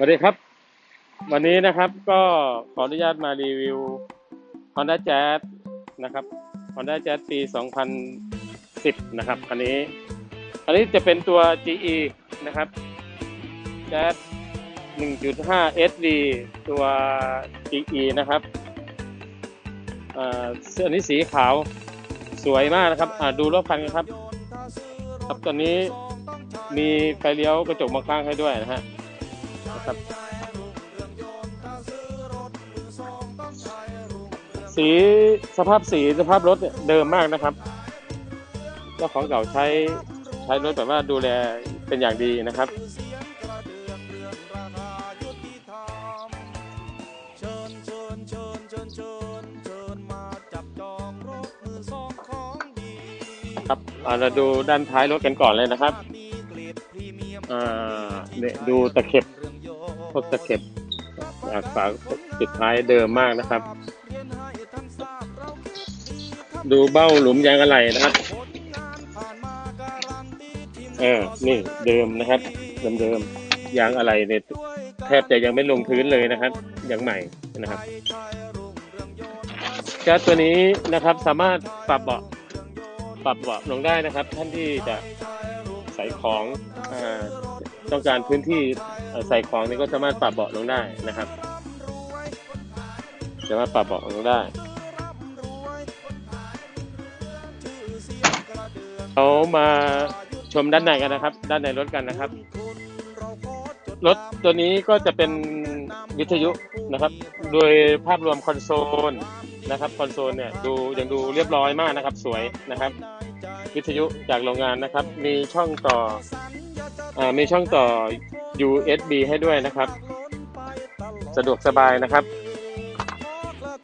สวัสดีครับ วันนี้นะครับก็ขออนุญาตมารีวิว Honda Jazz นะครับ Honda Jazz ปี 2010 นะครับคันนี้อันนี้จะเป็นตัว GE นะครับ Jazz 1.5 SD ตัว GE นะครับอ่าเสื้อนี้สีขาวสวยมากนะครับอ่าดูรอบคันกันครับ ครับตอนนี้มีไฟเลี้ยวกระจกมองข้างให้ด้วยนะฮะ ครับ สีสภาพสีสภาพรถเนี่ยเดิมมากนะครับเจ้าของเก่าใช้ใช้รถแบบว่าดูแลเป็นอย่างดีนะครับครับอ่าเราดูด้านท้ายรถกันก่อนเลยนะครับ อ่าเนี่ยดูตะเข็บ พวกตะเข็บอ่าฝาปิดท้ายเดิมมากนะครับ ดูเบ้าหลุมยางอะไหล่นะครับเออนี่เดิมนะครับ เดิมๆยางอะไหล่เนี่ยแทบจะยังไม่ลงพื้นเลยนะครับยังใหม่นะครับชายรุ่งเรืองยนต์แก๊สตัวนี้นะครับสามารถปรับเบาะปรับเบาะลงได้นะครับ ท่านที่จะใส่ของอ่า ต้องการพื้นที่ใส่ของนี่ก็สามารถปรับเบาะลงได้นะครับ สามารถปรับเบาะลงได้เรามาชมด้านในกันนะครับ ด้านในรถกันนะครับ รถตัวนี้ก็จะเป็นวิทยุนะครับ โดยภาพรวมคอนโซลนะครับคอนโซลเนี่ยดูยังดูเรียบร้อยมากนะครับ สวยนะครับ วิทยุจากโรงงานนะครับ มีช่องต่อ มีช่องต่อ USB ให้ด้วยนะครับ สะดวกสบายนะครับ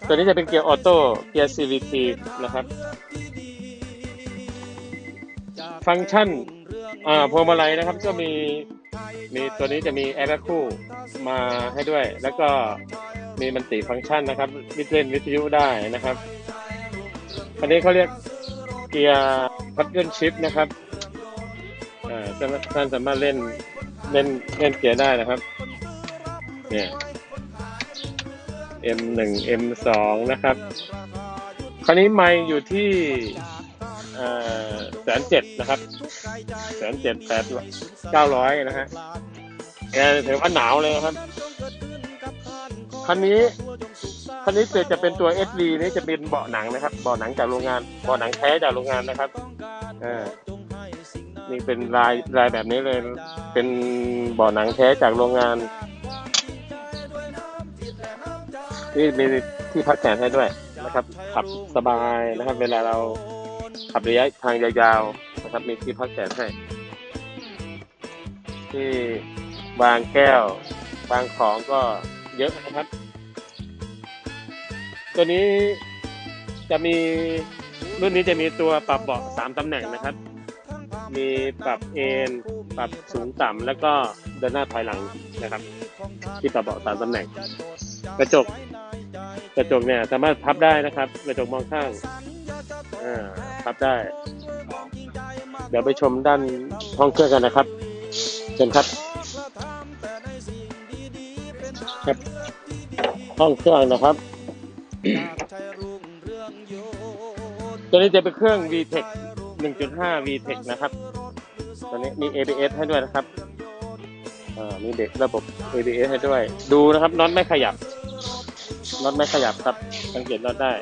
ตัวนี้จะเป็นเกียร์ออโต้เกียร์ CVT นะครับ ฟังก์ชันอ่าพวงมาลัยนะครับก็มีมีตัวนี้จะมีแอร์แบ็คคู่มาให้ด้วย แล้วก็มีมันติฟังก์ชันนะครับวิทเล่นวิทยุได้นะครับ อันนี้เขาเรียกเกียร์พัดเดิลชิปนะครับ อ่าท่านสามารถเล่นเล่นเล่นเกียร์ได้นะครับ เนี่ย M1 M2 นะครับ คราวนี้ไมค์อยู่ที่แสนเจ็ดนะครับแสนเจ็ดแปดเก้าร้อยนะฮะแอร์ถือว่าหนาวเลยครับ คันนี้ คันนี้เกิดจะเป็นตัว SD นี่จะเป็นเบาะหนังนะครับ เบาะหนังจากโรงงาน เบาะหนังแท้จากโรงงานนะครับ อ่า นี่เป็นลายลายแบบนี้เลย เป็นเบาะหนังแท้จากโรงงาน นี่มีที่พักแขนให้ด้วยนะครับ ขับสบายนะครับ เวลาเราขับระยะทางยาวๆนะครับ มีที่พักแขนให้ ที่วางแก้ววางของก็เยอะนะครับ ตัวนี้จะมีรุ่นนี้จะมีตัวปรับเบาะสามตำแหน่งนะครับ มีปรับเอนปรับสูงต่ำแล้วก็เดินหน้าถอยหลังนะครับ ที่ปรับเบาะสามตำแหน่ง กระจก กระจกเนี่ยสามารถพับได้นะครับ กระจกมองข้างอ่าพับได้ เดี๋ยวไปชมด้านห้องเครื่องกันนะครับเชิญครับครับ ห้องเครื่องนะครับตัวนี้จะเป็นเครื่อง VTEC 1.5 VTEC นะครับตัวนี้มี ABS ให้ด้วยนะครับมีเด็กระบบ ABS ให้ด้วย ดูนะครับน็อตไม่ขยับน็อตไม่ขยับครับสังเกตน็อตได้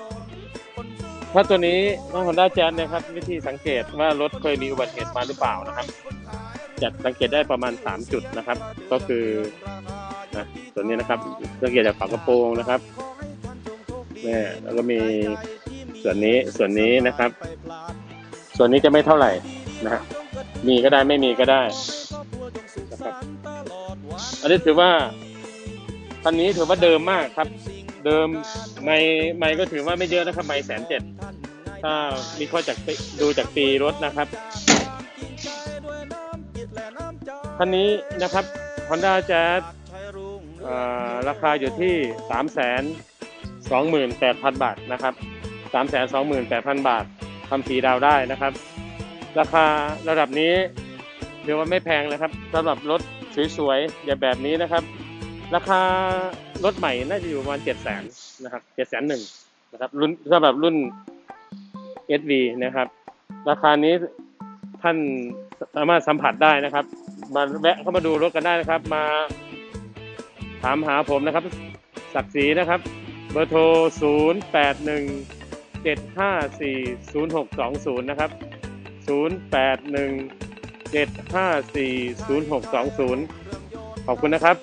ถ้าตัวนี้น้อง Honda Jazz นะครับ วิธีสังเกตว่ารถเคยมีอุบัติเหตุมาหรือเปล่านะครับจะสังเกตได้ประมาณ 3 จุดนะครับ ก็คือนะตัวนี้นะครับสังเกตจากฝากระโปรงนะครับเนี่ยแล้วก็มีส่วนนี้ส่วนนี้นะครับ ส่วนนี้จะไม่เท่าไหร่นะฮะมีก็ได้ไม่มีก็ได้นะครับอันนี้ถือว่าคันนี้ถือว่าเดิมมากครับ เดิมไม่ไม่ก็ถือว่าไม่เยอะนะครับไม่แสนเจ็ดถ้ามีข้อจากดูจากปีรถนะครับคันนี้นะครับ Honda Jazz อ่าราคาอยู่ที่สามแสนสองหมื่นแปดพันบาทนะครับสามแสนสองหมื่นแปดพันบาท ทำสีดาวได้นะครับ ราคาระดับนี้ถือว่าไม่แพงเลยครับสำหรับรถสวยๆอย่างแบบนี้นะครับ ราคารถใหม่น่าจะอยู่ประมาณเจ็ดแสนนะครับเจ็ดแสนหนึ่งนะครับรุ่นสำหรับรุ่น SV นะครับ ราคานี้ท่านสามารถสัมผัสได้นะครับ มาแวะเข้ามาดูรถกันได้นะครับ มาถามหาผมนะครับ ศักดิ์ศรีนะครับ เบอร์โทร 0 8 1 7 5 4 0 6 2 0 นะครับ 0 8 1 7 5 4 0 6 2 0 ขอบคุณนะครับ